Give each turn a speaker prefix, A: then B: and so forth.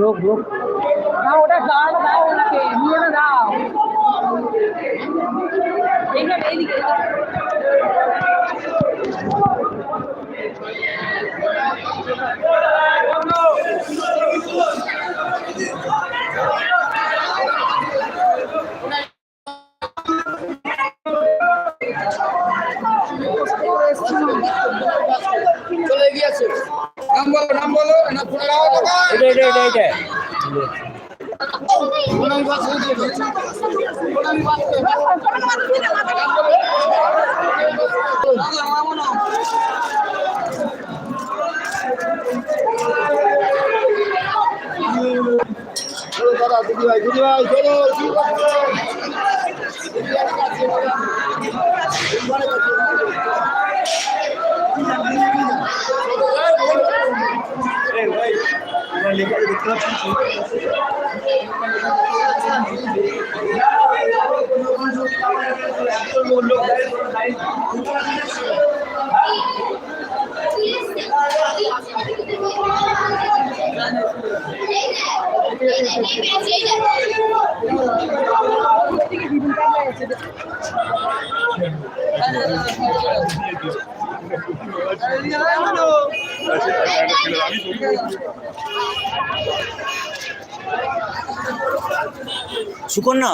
A: লোক ওটা দাও দাও ওনাকে নিয়ে দাও। এইখানে এইদিকে
B: নাম বলো নাম বলো না ফোনে রাখো বাবা
A: এটা এটা এটা এটা।
B: দাদা দিদি ভাই দিদি ভাই চলো লেখাটি দেখতে পাচ্ছেন Thank you.
A: সুকন্যা?